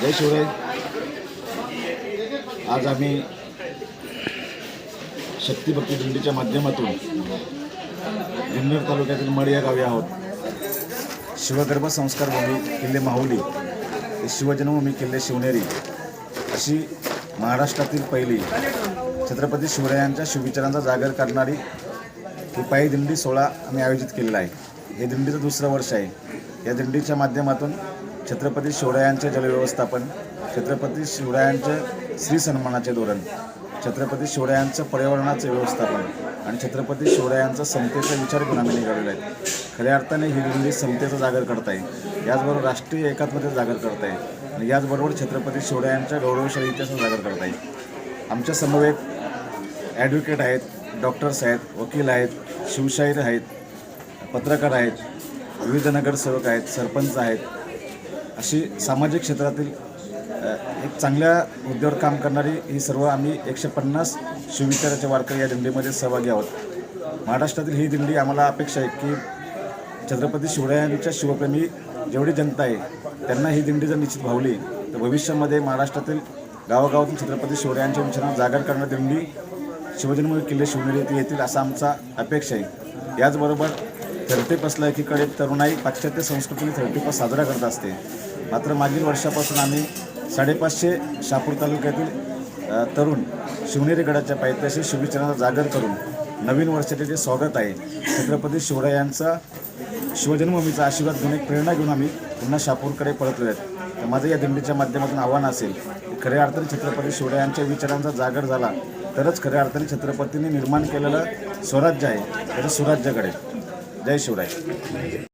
जय शिवराय. आज आम्ही शक्तिभक्ती दिंडीच्या माध्यमातून जुन्नर तालुक्यातील मड या गावी आहोत. शिवगर्भ संस्कार भूमी किल्ले माहुली शिवजन्मभूमी किल्ले शिवनेरी अशी महाराष्ट्रातील पहिली छत्रपती शिवरायांच्या शिवविचारांचा जागर करणारी ही पायी दिंडी सोहळा आम्ही आयोजित केलेला आहे. हे दिंडीचं दुसरं वर्ष आहे. या दिंडीच्या माध्यमातून छत्रपती शिवरायांचे जलव्यवस्थापन छत्रपती शिवरायांचे श्री सन्मानाचे धोरण छत्रपती शिवरायांचं पर्यावरणाचं व्यवस्थापन आणि छत्रपती शिवरायांचा समतेचा विचार घेऊन आम्ही निघालेलो आहे. खऱ्या अर्थाने ही दिंडी समतेचा जागर करत आहे. याचबरोबर राष्ट्रीय एकात्मतेचा जागर करत आहे. आणि याचबरोबर छत्रपती शिवरायांच्या गौरवशाली इतिहासाचा जागर करत आहे. आमच्या समवेत ॲडव्होकेट आहेत डॉक्टर्स आहेत वकील आहेत शिवशाहीर आहेत पत्रकार आहेत विविध नगरसेवक आहेत सरपंच आहेत अशी सामाजिक क्षेत्रातील एक चांगल्या हुद्द्यावर काम करणारी ही सर्व आम्ही एकशे पन्नास शिवविचाराचे वारकरी या दिंडीमध्ये सहभागी आहोत. महाराष्ट्रातील ही दिंडी आम्हाला अपेक्षा आहे की छत्रपती शिवरायांच्या शिवप्रेमी जेवढी जनता आहे त्यांना ही दिंडी जर निश्चित भावली तर भविष्यामध्ये महाराष्ट्रातील गावागावातून छत्रपती शिवरायांच्या विचारांना जागर करणारी दिंडी शिवजन्म किल्ले शिवनेरी येथे येतील असा आमचा अपेक्षा आहे. याचबरोबर थर्टी पसला एकीकडे तरुणाई पाश्चात्य संस्कृतीने थर्टी पस साजरा करत असते. मात्र मागील वर्षापासून आम्ही साडेपाचशे शापूर तालुक्यातील तरुण शिवनेरी गडाच्या पायथ्याशी शिवविचारांचा जागर करून नवीन वर्षाचे जे स्वागत आहे. छत्रपती शिवरायांचा शिवजन्मभूमीचा आशीर्वाद घेऊन एक प्रेरणा घेऊन आम्ही पुन्हा शापूरकडे परतलो आहेत तर माझं या दिंडीच्या माध्यमातून आव्हान असेल की खऱ्या अर्थाने छत्रपती शिवरायांच्या विचारांचा जागर झाला तरच खऱ्या अर्थाने छत्रपतींनी निर्माण केलेलं स्वराज्य आहे त्याचं सुराज्याकडे. जय शिवराय